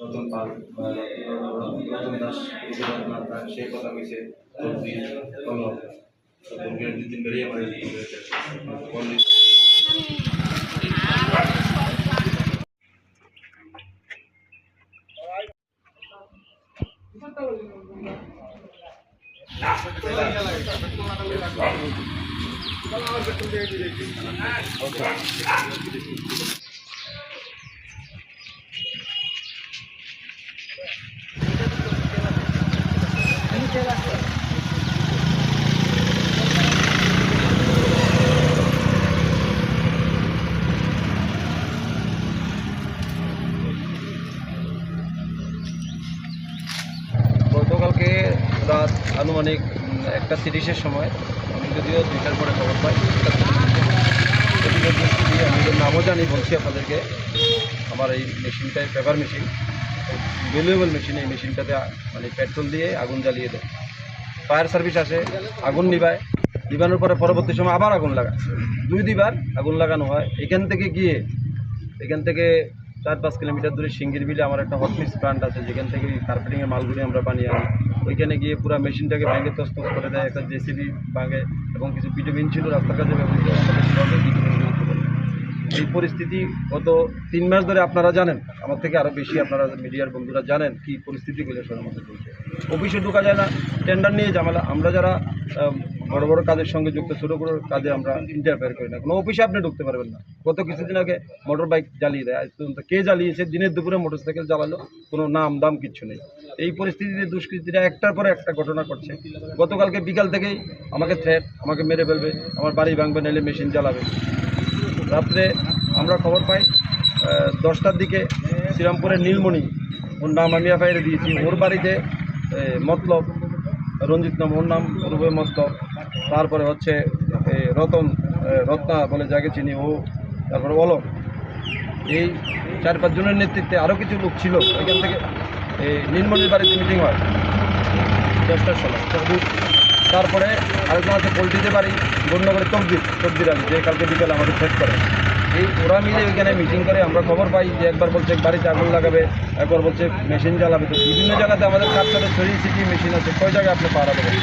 রতন পাল বা রতন দাস রঘুনাথ দাস সেই কথা কইছে তদ্বির কলম দুর্গের দুই তিন বেরিয়ে আমার এই রাত আনুমানিক একটা তিরিশের সময়। আমি যদিও দুইটার পরে খবর পাই। আমি নামও জানি বলছি আপনাদেরকে। আমার এই মেশিনটাই পেপার মেশিন ভ্যালুয়েবল মেশিন এই মেশিনটাতে মানে পেট্রোল দিয়ে আগুন জ্বালিয়ে দেয়। ফায়ার সার্ভিস আসে, আগুন নিবায়। নিভানোর পরে পরবর্তী সময় আবার আগুন লাগায়। দুই দুইবার আগুন লাগানো হয়। এখান থেকে গিয়ে, এখান থেকে চার পাঁচ কিলোমিটার দূরে সিঙ্গির বিলে আমার একটা হটমিক্স প্লান্ট আছে, যেখান থেকে কার্পেটিংয়ের মালগুলি আমরা বানিয়ে আনি। ওইখানে গিয়ে পুরো মেশিনটাকে ভেঙে তস্তস করে দেয়, একটা জেসিবি ভাঙে এবং কিছু বিটুমিন ছিল রাস্তার কাছে। এই পরিস্থিতি গত তিন মাস ধরে আপনারা জানেন, আমার থেকে আরও বেশি আপনারা মিডিয়ার বন্ধুরা জানেন কি পরিস্থিতি কৈলাসের মধ্যে চলছে। অফিসে ঢোকা যায় না টেন্ডার নিয়ে ঝামেলা। আমরা যারা বড় বড় কাজের সঙ্গে যুক্ত, ছোটো বড়ো কাজে আমরা ইন্টারফেয়ার করি না। কোনো অফিসে আপনি ঢুকতে পারবেন না। গত কিছুদিন আগে মোটর বাইক জ্বালিয়ে দেয়, আজ পর্যন্ত কে জ্বালিয়েছে? দিনের দুপুরে মোটর সাইকেল জ্বালালো, কোনো নাম দাম কিচ্ছু নেই। এই পরিস্থিতিতে দুষ্কৃতীরা একটার পর একটা ঘটনা করছে গতকালকে বিকাল থেকেই আমাকে থ্রেট আমাকে মেরে ফেলবে, আমার বাড়ি ভাঙবে, নাহলে মেশিন জ্বালাবে। রাত্রে আমরা খবর পাই দশটার দিকে শ্রীরামপুরের নীলমণি, ওর নাম আমি এফআইআর দিয়েছি। ওর বাড়িতে মতলব রঞ্জিত নাম, ওর নাম পূর্বে মতলব তারপরে হচ্ছে রতন রত্না বলে যাকে চিনি, ও, তারপরে অলম। এই চার পাঁচজনের নেতৃত্বে আরও কিছু লোক ছিল এখান থেকে এই নীলমণির বাড়িতে মিটিং হয়। দশটার সময়। তারপরে আরেকজন আছে পোলট্রিতে বাড়ি গণ্যগরে তকদির তকদির আলী, যে কালকে বিকেলে আমাদের সেট করে। এই ওরা মিলে ওইখানে মিটিং করে, আমরা খবর পাই যে একবার বলছে বাড়িতে আগুন লাগাবে, একবার বলছে মেশিন চালাবে তো বিভিন্ন জায়গাতে আমাদের কাজ করে, ছড়িয়ে ছিটিয়ে মেশিন আছে, কয় জায়গায় আপনি পাহারা দেবেন?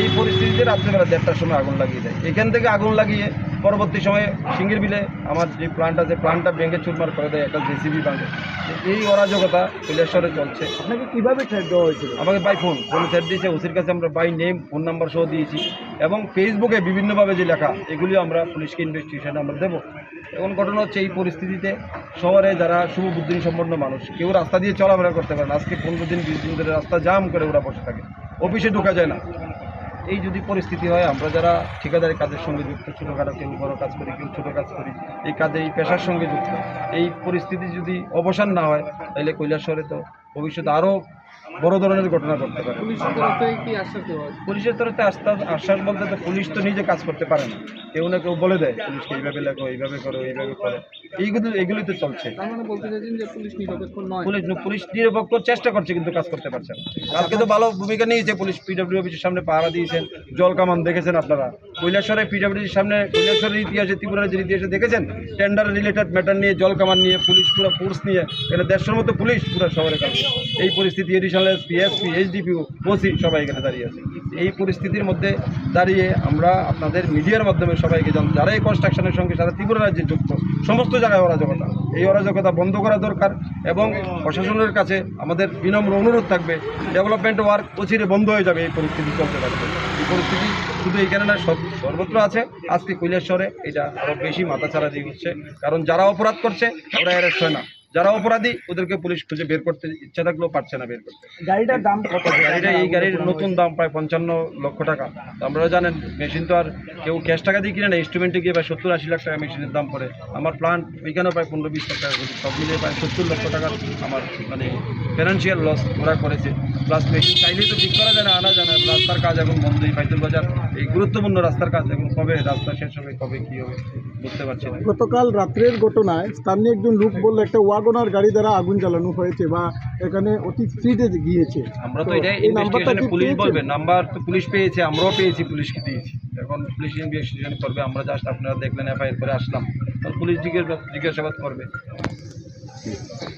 এই পরিস্থিতিতে রাত্রেবেলা দেড়টার সময় আগুন লাগিয়ে দেয়। এখান থেকে আগুন লাগিয়ে পরবর্তী সময়ে সিঙ্গির বিলে আমার যে প্লান্ট আছে প্লান্টটা ভেঙে চুরমার করে দেয় একটা জেসিবি ভাঙে এই অরাজকতা কৈলাসরে চলছে। আপনাকে কীভাবে ট্রেড দেওয়া হয়েছিল? আমাকে বাই ফোন ফোন সেট দিয়েছে ওসির কাছে আমরা বাই নেম ফোন নাম্বার সহ দিয়েছি। এবং ফেসবুকে বিভিন্নভাবে যে লেখা এগুলিও আমরা পুলিশকে ইনভেস্টিগেশন আমরা দেবো। এখন ঘটনা হচ্ছে এই পরিস্থিতিতে শহরে যারা শুভবুদ্ধি সম্পন্ন মানুষ কেউ রাস্তা দিয়ে চলাফেরা করতে পারে না। আজকে পনেরো দিন বিশ দিন ধরে রাস্তা জাম করে ওরা বসে থাকে। অফিসে ঢোকা যায় না। এই যদি পরিস্থিতি হয়, আমরা যারা ঠিকাদারি কাজের সঙ্গে যুক্ত, ছোটোখাটো কেউ বড়ো কাজ করি, কেউ ছোটো কাজ করি, এই কাজে, এই পেশার সঙ্গে যুক্ত, এই পরিস্থিতি যদি অবসান না হয়, তাহলে কৈলাসহরে তো ভবিষ্যতে আরও বড় ধরনের ঘটনা ঘটতে পারে। পুলিশের তরফ আশ্বাস আশ্বাস বলতে তো পুলিশ তো নিজে কাজ করতে পারে না। কেউ না কেউ বলে দেয় পুলিশকে এইভাবে লেখো এইভাবে করো এইভাবে করো। এইগুলো এগুলি তো চলছে। মানে পুলিশ পুলিশ নিরপেক্ষ চেষ্টা করছে কিন্তু কাজ করতে পারছে না। কালকে তো ভালো ভূমিকা নিয়েছে পুলিশ পিডব্লিউ অফিসের সামনে পাহারা দিয়েছেন জল কামান দেখেছেন আপনারা? কৈলাসরে পিডব্লিউর সামনে কৈলাসরের ইতিহাসে ত্রিপুরার যে ইতিহাসে দেখেছেন? টেন্ডার রিলেটেড ম্যাটার নিয়ে জল কামান নিয়ে পুলিশ পুরো ফোর্স নিয়ে এখানে দেড়শোর মতো পুলিশ পুরো শহরে কাজ এই পরিস্থিতি additional SP SP HDPO OC সবাই এখানে দাঁড়িয়ে আছে। এই পরিস্থিতির মধ্যে দাঁড়িয়ে আমরা আপনাদের মিডিয়ার মাধ্যমে সবাইকে জান যারা এই কনস্ট্রাকশনের সঙ্গে সারা ত্রিপুরা রাজ্যে যুক্ত, সমস্ত জায়গায় অরাজকতা। এই অরাজকতা বন্ধ করা দরকার এবং প্রশাসনের কাছে আমাদের বিনম্র অনুরোধ থাকবে ডেভেলপমেন্ট ওয়ার্ক অচিরে বন্ধ হয়ে যাবে, এই পরিস্থিতি চলতে থাকবে। এই পরিস্থিতি শুধু এখানে না সর্বত্র আছে। আজকে কৈলাসরে এটা আরও বেশি মাথাছাড়া দিয়ে হচ্ছে কারণ যারা অপরাধ করছে, ওরা অ্যারেস্ট হয় না। যারা অপরাধী ওদেরকে পুলিশ খুঁজে বের করতে ইচ্ছা থাকলেও পারছে না বের করতে। গাড়িটার দাম কত? গাড়িটা এই গাড়ির নতুন দাম প্রায় পঞ্চান্ন লক্ষ টাকা। আপনারা জানেন মেশিন তো আর কেউ ক্যাশ টাকা দিয়ে কিনে না ইনস্ট্রুমেন্টে গিয়ে প্রায় সত্তর আশি লাখ টাকা মেশিনের দাম পড়ে। আমার প্লান্ট ওইখানেও প্রায় পনেরো বিশ লাখ টাকা। সব মিলিয়ে প্রায় সত্তর লক্ষ টাকার আমার মানে ফিনান্সিয়াল লস ওরা করেছে। প্লাস মেশিন চাইলেই তো ঠিক করা যায় না আনা যায় না। রাস্তার কাজ এখন বন্ধ এই বাইতুল বাজার এই গুরুত্বপূর্ণ রাস্তার কাজ এখন কবে রাস্তা শেষ হবে কবে কী হবে? বুঝতে পারছি না। গতকাল রাত্রের ঘটনায় স্থানীয় একজন লোক বলল একটা ওয়াগনার গাড়ি দ্বারা আগুন জ্বালানো হয়েছে বা এখানে অতি স্পিডে গিয়েছে। আমরা তো তো এটা এই নাম্বারটা ইনভেস্টিগেশনে কি পুলিশ পেয়েছেন? বলবে নাম্বার তো পুলিশ পেয়েছে আমরাও পেয়েছি পুলিশকে দিয়েছি। এখন পুলিশ ইনভেস্টিগেশন করবে আমরা জাস্ট আপনারা দেখলেন এফআইআর করে আসলাম। পুলিশ জিজ্ঞাসা জিজ্ঞাসাবাদ করবে।